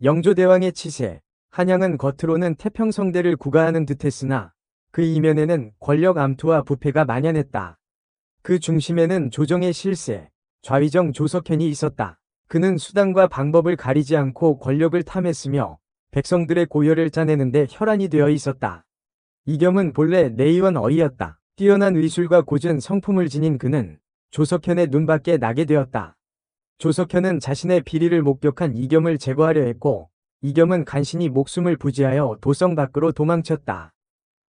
영조대왕의 치세, 한양은 겉으로는 태평성대를 구가하는 듯했으나 그 이면에는 권력 암투와 부패가 만연했다. 그 중심에는 조정의 실세, 좌위정 조석현이 있었다. 그는 수단과 방법을 가리지 않고 권력을 탐했으며 백성들의 고열을 짜내는데 혈안이 되어 있었다. 이겸은 본래 내의원 어이였다. 뛰어난 의술과 고전 성품을 지닌 그는 조석현의 눈밖에 나게 되었다. 조석현은 자신의 비리를 목격한 이겸을 제거하려 했고 이겸은 간신히 목숨을 부지하여 도성 밖으로 도망쳤다.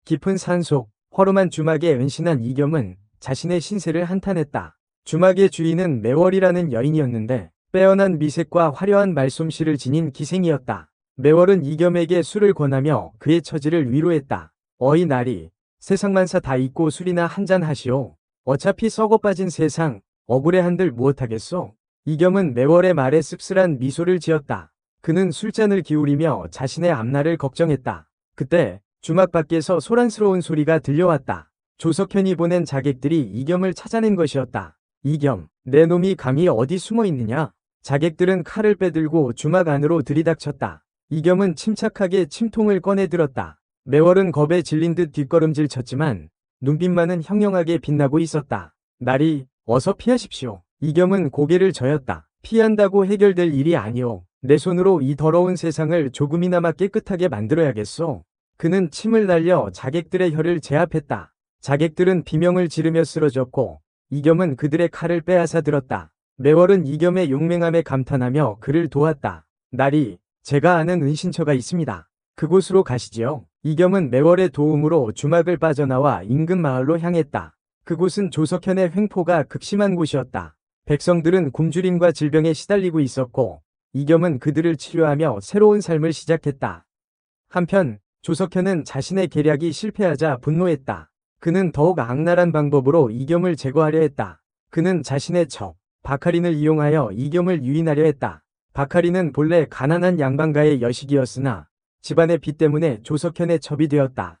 깊은 산속 허름한 주막에 은신한 이겸은 자신의 신세를 한탄했다. 주막의 주인은 매월이라는 여인이었는데 빼어난 미색과 화려한 말솜씨를 지닌 기생이었다. 매월은 이겸에게 술을 권하며 그의 처지를 위로했다. 어이 나리, 세상만사 다 잊고 술이나 한 잔 하시오. 어차피 썩어 빠진 세상, 억울해 한들 무엇하겠소? 이겸은 매월의 말에 씁쓸한 미소를 지었다. 그는 술잔을 기울이며 자신의 앞날을 걱정했다. 그때 주막 밖에서 소란스러운 소리가 들려왔다. 조석현이 보낸 자객들이 이겸을 찾아낸 것이었다. 이겸, 내 놈이 감히 어디 숨어 있느냐? 자객들은 칼을 빼들고 주막 안으로 들이닥쳤다. 이겸은 침착하게 침통을 꺼내 들었다. 매월은 겁에 질린 듯 뒷걸음질 쳤지만 눈빛만은 형령하게 빛나고 있었다. 날이 어서 피하십시오. 이겸은 고개를 저었다. 피한다고 해결될 일이 아니오. 내 손으로 이 더러운 세상을 조금이나마 깨끗하게 만들어야겠소. 그는 침을 날려 자객들의 혀를 제압했다. 자객들은 비명을 지르며 쓰러졌고 이겸은 그들의 칼을 빼앗아 들었다. 매월은 이겸의 용맹함에 감탄하며 그를 도왔다. 날이 제가 아는 은신처가 있습니다. 그곳으로 가시지요. 이겸은 매월의 도움으로 주막을 빠져나와 인근 마을로 향했다. 그곳은 조석현의 횡포가 극심한 곳이었다. 백성들은 굶주림과 질병에 시달리고 있었고 이겸은 그들을 치료하며 새로운 삶을 시작했다. 한편 조석현은 자신의 계략이 실패하자 분노했다. 그는 더욱 악랄한 방법으로 이겸을 제거하려 했다. 그는 자신의 적, 바카린을 이용하여 이겸을 유인하려 했다. 바카린은 본래 가난한 양반가의 여식이었으나 집안의 빚 때문에 조석현의 첩이 되었다.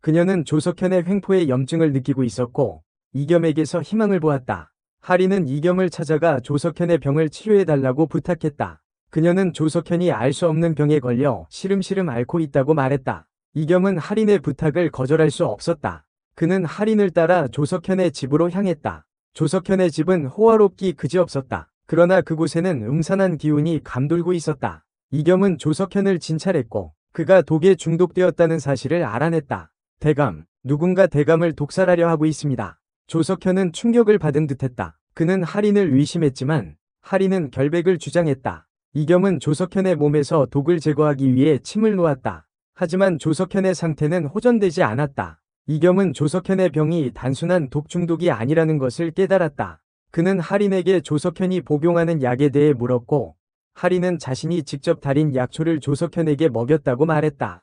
그녀는 조석현의 횡포에 염증을 느끼고 있었고 이겸에게서 희망을 보았다. 하리는 이겸을 찾아가 조석현의 병을 치료해달라고 부탁했다. 그녀는 조석현이 알 수 없는 병에 걸려 시름시름 앓고 있다고 말했다. 이겸은 할인의 부탁을 거절할 수 없었다. 그는 할인을 따라 조석현의 집으로 향했다. 조석현의 집은 호화롭기 그지없었다. 그러나 그곳에는 음산한 기운이 감돌고 있었다. 이겸은 조석현을 진찰했고 그가 독에 중독되었다는 사실을 알아냈다. 대감, 누군가 대감을 독살하려 하고 있습니다. 조석현은 충격을 받은 듯했다. 그는 할인을 의심했지만 할인은 결백을 주장했다. 이겸은 조석현의 몸에서 독을 제거하기 위해 침을 놓았다. 하지만 조석현의 상태는 호전되지 않았다. 이겸은 조석현의 병이 단순한 독 중독이 아니라는 것을 깨달았다. 그는 할인에게 조석현이 복용하는 약에 대해 물었고 할인은 자신이 직접 달인 약초를 조석현에게 먹였다고 말했다.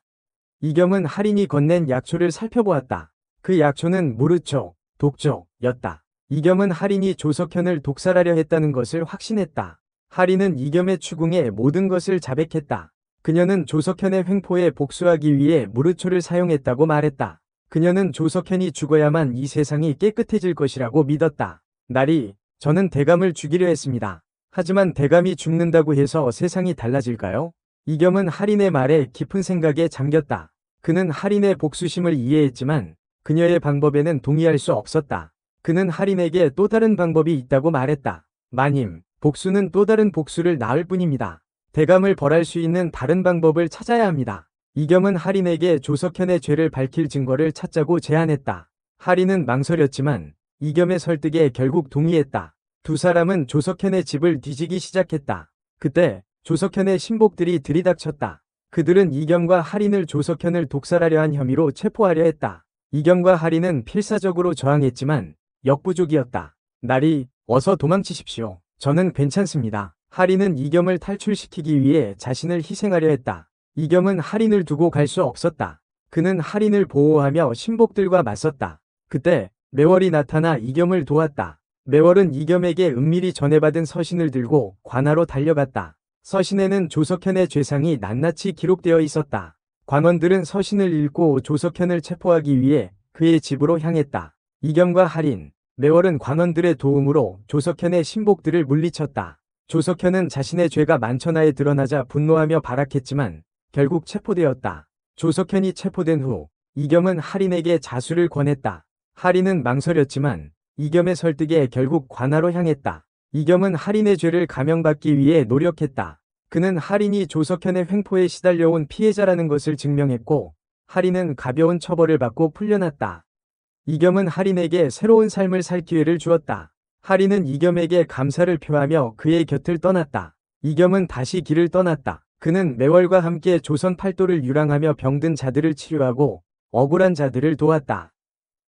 이겸은 할인이 건넨 약초를 살펴보았다. 그 약초는 무르초, 독초였다. 이겸은 할인이 조석현을 독살하려 했다는 것을 확신했다. 할인은 이겸의 추궁에 모든 것을 자백했다. 그녀는 조석현의 횡포에 복수하기 위해 무르초를 사용했다고 말했다. 그녀는 조석현이 죽어야만 이 세상이 깨끗해질 것이라고 믿었다. 날이 저는 대감을 죽이려 했습니다. 하지만 대감이 죽는다고 해서 세상이 달라질까요? 이겸은 할인의 말에 깊은 생각에 잠겼다. 그는 할인의 복수심을 이해했지만 그녀의 방법에는 동의할 수 없었다. 그는 할인에게 또 다른 방법이 있다고 말했다. 마님, 복수는 또 다른 복수를 낳을 뿐입니다. 대감을 벌할 수 있는 다른 방법을 찾아야 합니다. 이겸은 할인에게 조석현의 죄를 밝힐 증거를 찾자고 제안했다. 할인은 망설였지만 이겸의 설득에 결국 동의했다. 두 사람은 조석현의 집을 뒤지기 시작했다. 그때 조석현의 신복들이 들이닥쳤다. 그들은 이겸과 할인을 조석현을 독살하려 한 혐의로 체포하려 했다. 이겸과 할인은 필사적으로 저항했지만 역부족이었다. 날이 어서 도망치십시오. 저는 괜찮습니다. 할인은 이겸을 탈출시키기 위해 자신을 희생하려 했다. 이겸은 할인을 두고 갈 수 없었다. 그는 할인을 보호하며 신복들과 맞섰다. 그때 매월이 나타나 이겸을 도왔다. 매월은 이겸에게 은밀히 전해받은 서신을 들고 관하로 달려갔다. 서신에는 조석현의 죄상이 낱낱이 기록되어 있었다. 관원들은 서신을 읽고 조석현을 체포하기 위해 그의 집으로 향했다. 이겸과 할인, 매월은 관원들의 도움으로 조석현의 신복들을 물리쳤다. 조석현은 자신의 죄가 만천하에 드러나자 분노하며 발악했지만 결국 체포되었다. 조석현이 체포된 후 이겸은 할인에게 자수를 권했다. 할인은 망설였지만 이겸의 설득에 결국 관하로 향했다. 이겸은 할인의 죄를 감형받기 위해 노력했다. 그는 할인이 조석현의 횡포에 시달려온 피해자라는 것을 증명했고 할인은 가벼운 처벌을 받고 풀려났다. 이겸은 할인에게 새로운 삶을 살 기회를 주었다. 할인은 이겸에게 감사를 표하며 그의 곁을 떠났다. 이겸은 다시 길을 떠났다. 그는 매월과 함께 조선 팔도를 유랑하며 병든 자들을 치료하고 억울한 자들을 도왔다.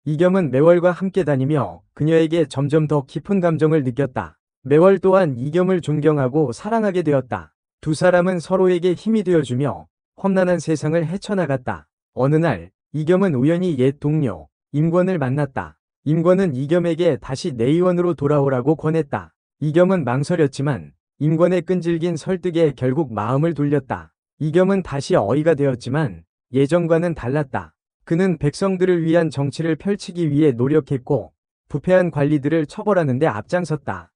이겸은 매월과 함께 다니며 그녀에게 점점 더 깊은 감정을 느꼈다. 매월 또한 이겸을 존경하고 사랑하게 되었다. 두 사람은 서로에게 힘이 되어주며 험난한 세상을 헤쳐나갔다. 어느 날 이겸은 우연히 옛 동료 임권을 만났다. 임권은 이겸에게 다시 내의원으로 돌아오라고 권했다. 이겸은 망설였지만 임권의 끈질긴 설득에 결국 마음을 돌렸다. 이겸은 다시 어이가 되었지만 예전과는 달랐다. 그는 백성들을 위한 정치를 펼치기 위해 노력했고 부패한 관리들을 처벌하는 데 앞장섰다.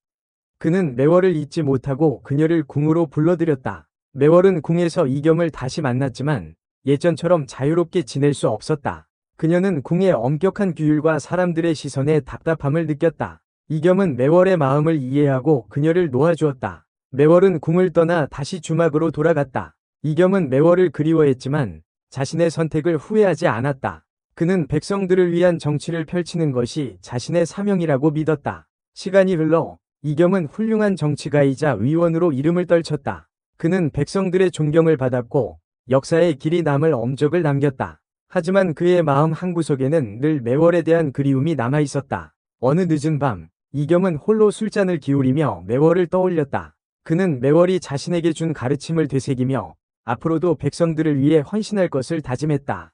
그는 매월을 잊지 못하고 그녀를 궁으로 불러들였다. 매월은 궁에서 이겸을 다시 만났지만 예전처럼 자유롭게 지낼 수 없었다. 그녀는 궁의 엄격한 규율과 사람들의 시선에 답답함을 느꼈다. 이겸은 매월의 마음을 이해하고 그녀를 놓아주었다. 매월은 궁을 떠나 다시 주막으로 돌아갔다. 이겸은 매월을 그리워했지만 자신의 선택을 후회하지 않았다. 그는 백성들을 위한 정치를 펼치는 것이 자신의 사명이라고 믿었다. 시간이 흘러 이겸은 훌륭한 정치가이자 의원으로 이름을 떨쳤다. 그는 백성들의 존경을 받았고 역사에 길이 남을 엄적을 남겼다. 하지만 그의 마음 한구석에는 늘 매월에 대한 그리움이 남아 있었다. 어느 늦은 밤, 이겸은 홀로 술잔을 기울이며 매월을 떠올렸다. 그는 매월이 자신에게 준 가르침을 되새기며 앞으로도 백성들을 위해 헌신할 것을 다짐했다.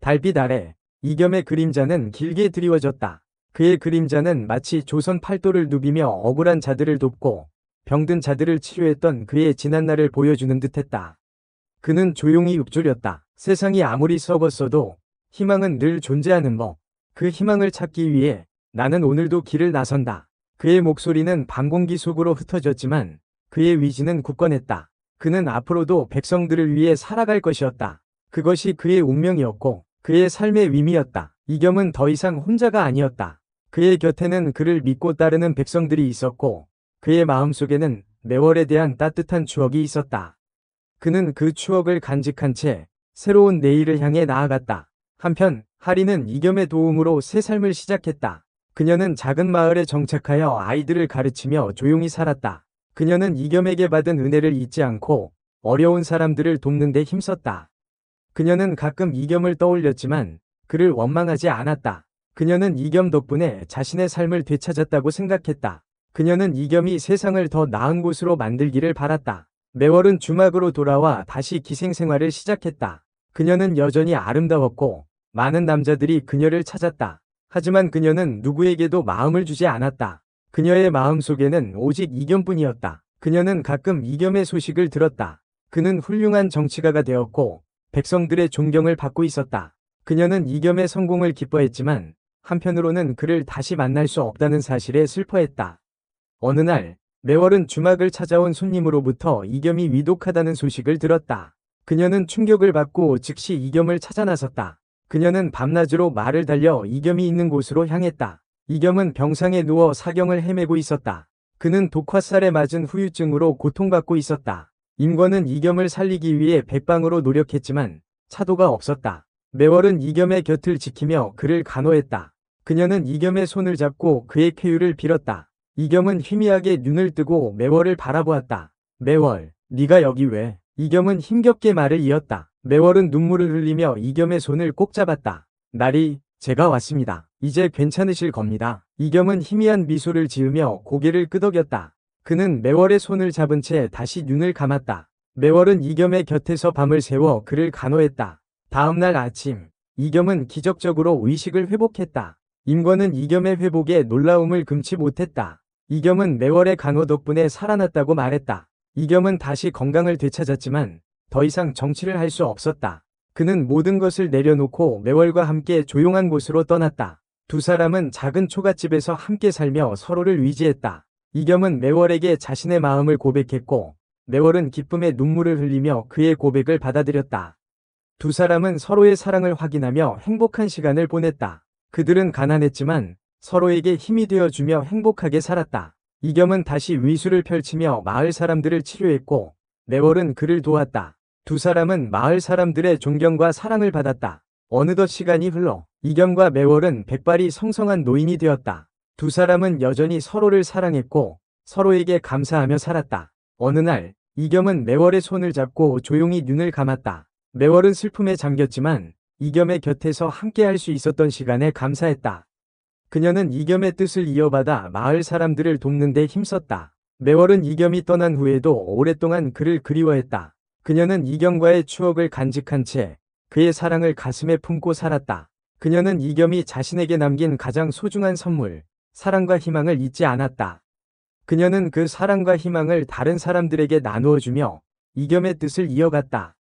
달빛 아래 이겸의 그림자는 길게 드리워졌다. 그의 그림자는 마치 조선 팔도를 누비며 억울한 자들을 돕고 병든 자들을 치료했던 그의 지난날을 보여주는 듯했다. 그는 조용히 읊조렸다. 세상이 아무리 썩었어도 희망은 늘 존재하는 법. 그 희망을 찾기 위해 나는 오늘도 길을 나선다. 그의 목소리는 밤 공기 속으로 흩어졌지만 그의 위지는 굳건했다. 그는 앞으로도 백성들을 위해 살아갈 것이었다. 그것이 그의 운명이었고 그의 삶의 의미였다. 이겸은 더 이상 혼자가 아니었다. 그의 곁에는 그를 믿고 따르는 백성들이 있었고 그의 마음속에는 매월에 대한 따뜻한 추억이 있었다. 그는 그 추억을 간직한 채 새로운 내일을 향해 나아갔다. 한편 하리는 이겸의 도움으로 새 삶을 시작했다. 그녀는 작은 마을에 정착하여 아이들을 가르치며 조용히 살았다. 그녀는 이겸에게 받은 은혜를 잊지 않고 어려운 사람들을 돕는 데 힘썼다. 그녀는 가끔 이겸을 떠올렸지만 그를 원망하지 않았다. 그녀는 이겸 덕분에 자신의 삶을 되찾았다고 생각했다. 그녀는 이겸이 세상을 더 나은 곳으로 만들기를 바랐다. 매월은 주막으로 돌아와 다시 기생생활을 시작했다. 그녀는 여전히 아름다웠고 많은 남자들이 그녀를 찾았다. 하지만 그녀는 누구에게도 마음을 주지 않았다. 그녀의 마음 속에는 오직 이겸뿐이었다. 그녀는 가끔 이겸의 소식을 들었다. 그는 훌륭한 정치가가 되었고 백성들의 존경을 받고 있었다. 그녀는 이겸의 성공을 기뻐했지만 한편으로는 그를 다시 만날 수 없다는 사실에 슬퍼했다. 어느 날 매월은 주막을 찾아온 손님으로부터 이겸이 위독하다는 소식을 들었다. 그녀는 충격을 받고 즉시 이겸을 찾아 나섰다. 그녀는 밤낮으로 말을 달려 이겸이 있는 곳으로 향했다. 이겸은 병상에 누워 사경을 헤매고 있었다. 그는 독화살에 맞은 후유증으로 고통받고 있었다. 임권은 이겸을 살리기 위해 백방으로 노력했지만 차도가 없었다. 매월은 이겸의 곁을 지키며 그를 간호했다. 그녀는 이겸의 손을 잡고 그의 쾌유를 빌었다. 이겸은 희미하게 눈을 뜨고 매월을 바라보았다. 매월, 네가 여기 왜? 이겸은 힘겹게 말을 이었다. 매월은 눈물을 흘리며 이겸의 손을 꼭 잡았다. 날이, 제가 왔습니다. 이제 괜찮으실 겁니다. 이겸은 희미한 미소를 지으며 고개를 끄덕였다. 그는 매월의 손을 잡은 채 다시 눈을 감았다. 매월은 이겸의 곁에서 밤을 새워 그를 간호했다. 다음날 아침, 이겸은 기적적으로 의식을 회복했다. 임권은 이겸의 회복에 놀라움을 금치 못했다. 이겸은 매월의 간호 덕분에 살아났다고 말했다. 이겸은 다시 건강을 되찾았지만 더 이상 정치를 할 수 없었다. 그는 모든 것을 내려놓고 매월과 함께 조용한 곳으로 떠났다. 두 사람은 작은 초가집에서 함께 살며 서로를 위지했다. 이겸은 매월에게 자신의 마음을 고백했고 매월은 기쁨의 눈물을 흘리며 그의 고백을 받아들였다. 두 사람은 서로의 사랑을 확인하며 행복한 시간을 보냈다. 그들은 가난했지만 서로에게 힘이 되어주며 행복하게 살았다. 이겸은 다시 위수를 펼치며 마을 사람들을 치료했고 매월은 그를 도왔다. 두 사람은 마을 사람들의 존경과 사랑을 받았다. 어느덧 시간이 흘러 이겸과 매월은 백발이 성성한 노인이 되었다. 두 사람은 여전히 서로를 사랑했고 서로에게 감사하며 살았다. 어느 날 이겸은 매월의 손을 잡고 조용히 눈을 감았다. 매월은 슬픔에 잠겼지만 이겸의 곁에서 함께할 수 있었던 시간에 감사했다. 그녀는 이겸의 뜻을 이어받아 마을 사람들을 돕는 데 힘썼다. 매월은 이겸이 떠난 후에도 오랫동안 그를 그리워했다. 그녀는 이겸과의 추억을 간직한 채 그의 사랑을 가슴에 품고 살았다. 그녀는 이겸이 자신에게 남긴 가장 소중한 선물, 사랑과 희망을 잊지 않았다. 그녀는 그 사랑과 희망을 다른 사람들에게 나누어 주며 이겸의 뜻을 이어갔다.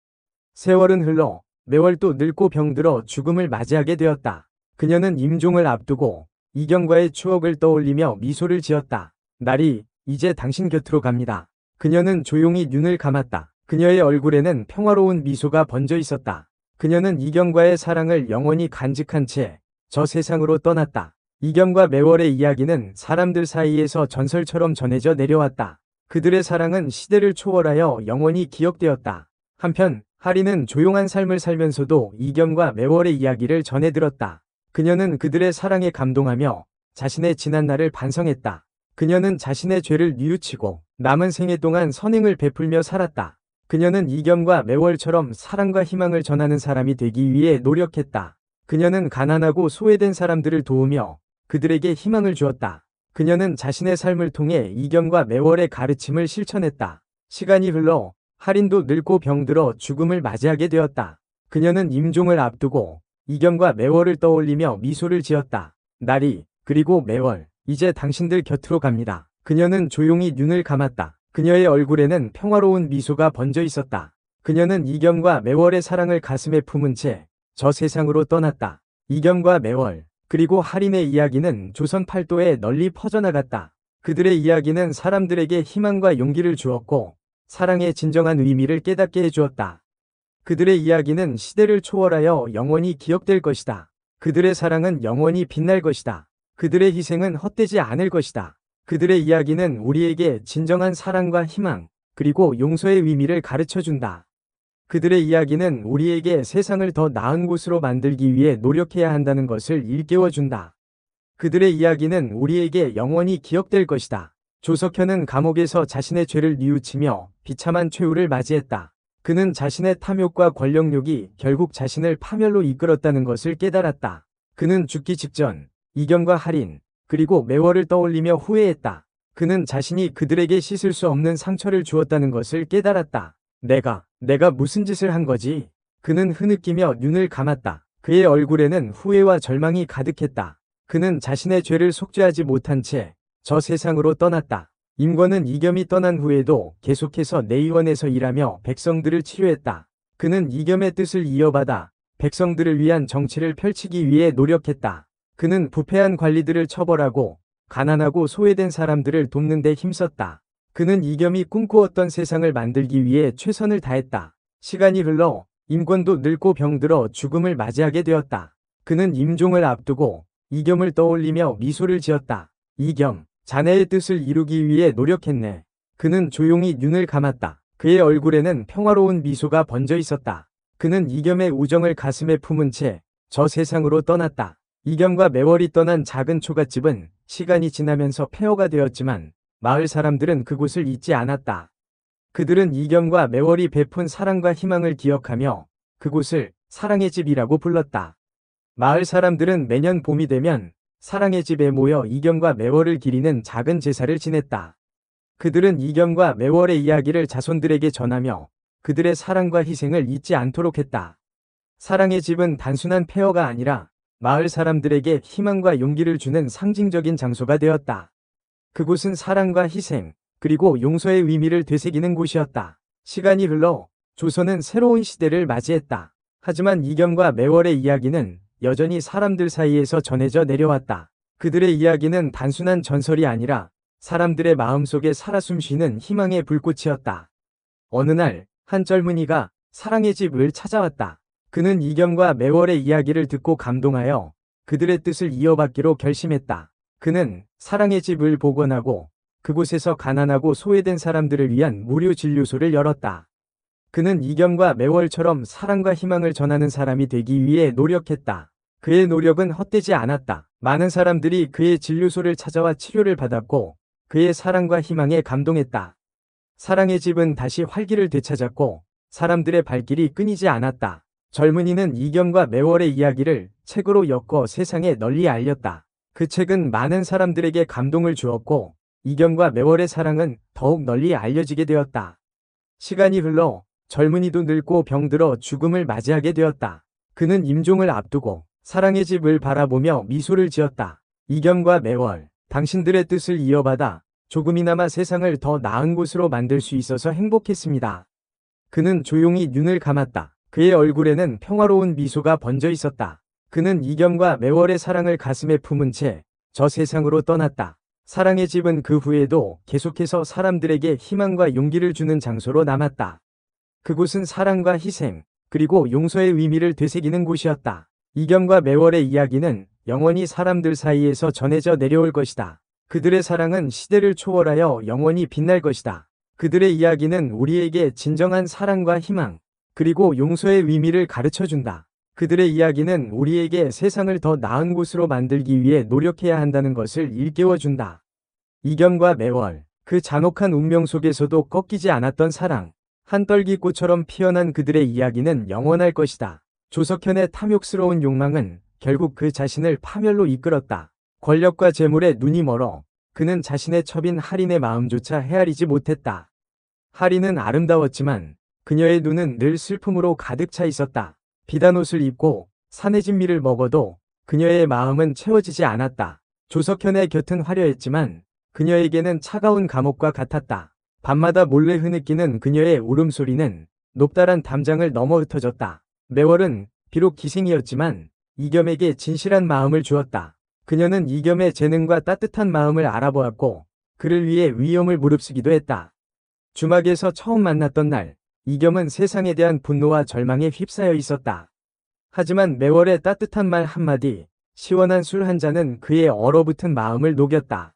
세월은 흘러 매월도 늙고 병들어 죽음을 맞이하게 되었다. 그녀는 임종을 앞두고 이경과의 추억을 떠올리며 미소를 지었다. 날이 이제 당신 곁으로 갑니다. 그녀는 조용히 눈을 감았다. 그녀의 얼굴에는 평화로운 미소가 번져 있었다. 그녀는 이경과의 사랑을 영원히 간직한 채 저 세상으로 떠났다. 이경과 매월의 이야기는 사람들 사이에서 전설처럼 전해져 내려왔다. 그들의 사랑은 시대를 초월하여 영원히 기억되었다. 한편 하리는 조용한 삶을 살면서도 이경과 매월의 이야기를 전해 들었다. 그녀는 그들의 사랑에 감동하며 자신의 지난 날을 반성했다. 그녀는 자신의 죄를 뉘우치고 남은 생애 동안 선행을 베풀며 살았다. 그녀는 이겸과 매월처럼 사랑과 희망을 전하는 사람이 되기 위해 노력했다. 그녀는 가난하고 소외된 사람들을 도우며 그들에게 희망을 주었다. 그녀는 자신의 삶을 통해 이겸과 매월의 가르침을 실천했다. 시간이 흘러 할인도 늙고 병들어 죽음을 맞이하게 되었다. 그녀는 임종을 앞두고 이겸과 매월을 떠올리며 미소를 지었다. 날이 그리고 매월 이제 당신들 곁으로 갑니다. 그녀는 조용히 눈을 감았다. 그녀의 얼굴에는 평화로운 미소가 번져 있었다. 그녀는 이겸과 매월의 사랑을 가슴에 품은 채 저 세상으로 떠났다. 이겸과 매월 그리고 할인의 이야기는 조선 팔도에 널리 퍼져나갔다. 그들의 이야기는 사람들에게 희망과 용기를 주었고 사랑의 진정한 의미를 깨닫게 해주었다. 그들의 이야기는 시대를 초월하여 영원히 기억될 것이다. 그들의 사랑은 영원히 빛날 것이다. 그들의 희생은 헛되지 않을 것이다. 그들의 이야기는 우리에게 진정한 사랑과 희망, 그리고 용서의 의미를 가르쳐 준다. 그들의 이야기는 우리에게 세상을 더 나은 곳으로 만들기 위해 노력해야 한다는 것을 일깨워 준다. 그들의 이야기는 우리에게 영원히 기억될 것이다. 조석현은 감옥에서 자신의 죄를 뉘우치며 비참한 최후를 맞이했다. 그는 자신의 탐욕과 권력욕이 결국 자신을 파멸로 이끌었다는 것을 깨달았다. 그는 죽기 직전 이경과 할인 그리고 매월을 떠올리며 후회했다. 그는 자신이 그들에게 씻을 수 없는 상처를 주었다는 것을 깨달았다. 내가, 내가 무슨 짓을 한 거지? 그는 흐느끼며 눈을 감았다. 그의 얼굴에는 후회와 절망이 가득했다. 그는 자신의 죄를 속죄하지 못한 채 저 세상으로 떠났다. 임권은 이겸이 떠난 후에도 계속해서 내의원에서 일하며 백성들을 치료했다. 그는 이겸의 뜻을 이어받아 백성들을 위한 정치를 펼치기 위해 노력했다. 그는 부패한 관리들을 처벌하고 가난하고 소외된 사람들을 돕는 데 힘썼다. 그는 이겸이 꿈꾸었던 세상을 만들기 위해 최선을 다했다. 시간이 흘러 임권도 늙고 병들어 죽음을 맞이하게 되었다. 그는 임종을 앞두고 이겸을 떠올리며 미소를 지었다. 이겸, 자네의 뜻을 이루기 위해 노력했네. 그는 조용히 눈을 감았다. 그의 얼굴에는 평화로운 미소가 번져 있었다. 그는 이겸의 우정을 가슴에 품은 채 저 세상으로 떠났다. 이겸과 매월이 떠난 작은 초가집은 시간이 지나면서 폐허가 되었지만 마을 사람들은 그곳을 잊지 않았다. 그들은 이겸과 매월이 베푼 사랑과 희망을 기억하며 그곳을 사랑의 집이라고 불렀다. 마을 사람들은 매년 봄이 되면 사랑의 집에 모여 이겸과 매월을 기리는 작은 제사를 지냈다. 그들은 이겸과 매월의 이야기를 자손들에게 전하며 그들의 사랑과 희생을 잊지 않도록 했다. 사랑의 집은 단순한 폐허가 아니라 마을 사람들에게 희망과 용기를 주는 상징적인 장소가 되었다. 그곳은 사랑과 희생, 그리고 용서의 의미를 되새기는 곳이었다. 시간이 흘러 조선은 새로운 시대를 맞이했다. 하지만 이경과 매월의 이야기는 여전히 사람들 사이에서 전해져 내려왔다. 그들의 이야기는 단순한 전설이 아니라 사람들의 마음속에 살아 숨쉬는 희망의 불꽃이었다. 어느 날, 한 젊은이가 사랑의 집을 찾아왔다. 그는 이경과 매월의 이야기를 듣고 감동하여 그들의 뜻을 이어받기로 결심했다. 그는 사랑의 집을 복원하고 그곳에서 가난하고 소외된 사람들을 위한 무료 진료소를 열었다. 그는 이경과 매월처럼 사랑과 희망을 전하는 사람이 되기 위해 노력했다. 그의 노력은 헛되지 않았다. 많은 사람들이 그의 진료소를 찾아와 치료를 받았고 그의 사랑과 희망에 감동했다. 사랑의 집은 다시 활기를 되찾았고 사람들의 발길이 끊이지 않았다. 젊은이는 이경과 매월의 이야기를 책으로 엮어 세상에 널리 알렸다. 그 책은 많은 사람들에게 감동을 주었고 이경과 매월의 사랑은 더욱 널리 알려지게 되었다. 시간이 흘러 젊은이도 늙고 병들어 죽음을 맞이하게 되었다. 그는 임종을 앞두고 사랑의 집을 바라보며 미소를 지었다. 이경과 매월, 당신들의 뜻을 이어받아 조금이나마 세상을 더 나은 곳으로 만들 수 있어서 행복했습니다. 그는 조용히 눈을 감았다. 그의 얼굴에는 평화로운 미소가 번져 있었다. 그는 이경과 매월의 사랑을 가슴에 품은 채 저 세상으로 떠났다. 사랑의 집은 그 후에도 계속해서 사람들에게 희망과 용기를 주는 장소로 남았다. 그곳은 사랑과 희생, 그리고 용서의 의미를 되새기는 곳이었다. 이경과 매월의 이야기는 영원히 사람들 사이에서 전해져 내려올 것이다. 그들의 사랑은 시대를 초월하여 영원히 빛날 것이다. 그들의 이야기는 우리에게 진정한 사랑과 희망, 그리고 용서의 의미를 가르쳐 준다. 그들의 이야기는 우리에게 세상을 더 나은 곳으로 만들기 위해 노력해야 한다는 것을 일깨워 준다. 이경과 매월, 그 잔혹한 운명 속에서도 꺾이지 않았던 사랑, 한떨기 꽃처럼 피어난 그들의 이야기는 영원할 것이다. 조석현의 탐욕스러운 욕망은 결국 그 자신을 파멸로 이끌었다. 권력과 재물에 눈이 멀어 그는 자신의 첩인 할인의 마음조차 헤아리지 못했다. 할인은 아름다웠지만 그녀의 눈은 늘 슬픔으로 가득 차 있었다. 비단 옷을 입고 산의 진미를 먹어도 그녀의 마음은 채워지지 않았다. 조석현의 곁은 화려했지만 그녀에게는 차가운 감옥과 같았다. 밤마다 몰래 흐느끼는 그녀의 울음소리는 높다란 담장을 넘어 흩어졌다. 매월은 비록 기생이었지만 이겸에게 진실한 마음을 주었다. 그녀는 이겸의 재능과 따뜻한 마음을 알아보았고 그를 위해 위험을 무릅쓰기도 했다. 주막에서 처음 만났던 날 이겸은 세상에 대한 분노와 절망에 휩싸여 있었다. 하지만 매월의 따뜻한 말 한마디, 시원한 술 한 잔은 그의 얼어붙은 마음을 녹였다.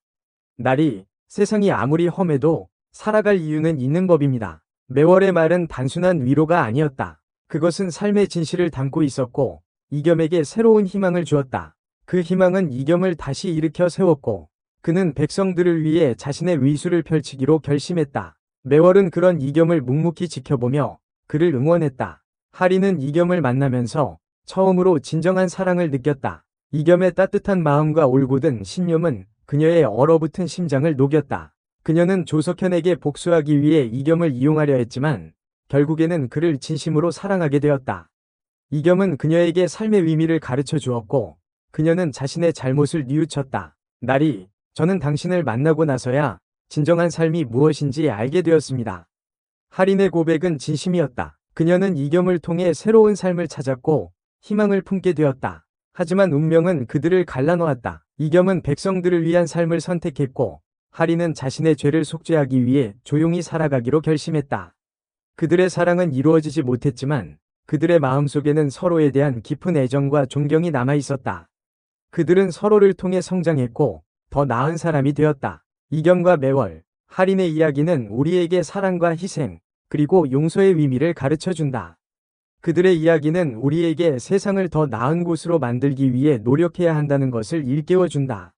날이 세상이 아무리 험해도 살아갈 이유는 있는 법입니다. 매월의 말은 단순한 위로가 아니었다. 그것은 삶의 진실을 담고 있었고 이겸에게 새로운 희망을 주었다. 그 희망은 이겸을 다시 일으켜 세웠고 그는 백성들을 위해 자신의 위수를 펼치기로 결심했다. 매월은 그런 이겸을 묵묵히 지켜보며 그를 응원했다. 하리는 이겸을 만나면서 처음으로 진정한 사랑을 느꼈다. 이겸의 따뜻한 마음과 올곧은 신념은 그녀의 얼어붙은 심장을 녹였다. 그녀는 조석현에게 복수하기 위해 이겸을 이용하려 했지만 결국에는 그를 진심으로 사랑하게 되었다. 이겸은 그녀에게 삶의 의미를 가르쳐 주었고 그녀는 자신의 잘못을 뉘우쳤다. 날이 저는 당신을 만나고 나서야 진정한 삶이 무엇인지 알게 되었습니다. 할인의 고백은 진심이었다. 그녀는 이겸을 통해 새로운 삶을 찾았고 희망을 품게 되었다. 하지만 운명은 그들을 갈라놓았다. 이겸은 백성들을 위한 삶을 선택했고 할인은 자신의 죄를 속죄하기 위해 조용히 살아가기로 결심했다. 그들의 사랑은 이루어지지 못했지만 그들의 마음속에는 서로에 대한 깊은 애정과 존경이 남아 있었다. 그들은 서로를 통해 성장했고 더 나은 사람이 되었다. 이경과 매월, 할인의 이야기는 우리에게 사랑과 희생, 그리고 용서의 의미를 가르쳐 준다. 그들의 이야기는 우리에게 세상을 더 나은 곳으로 만들기 위해 노력해야 한다는 것을 일깨워 준다.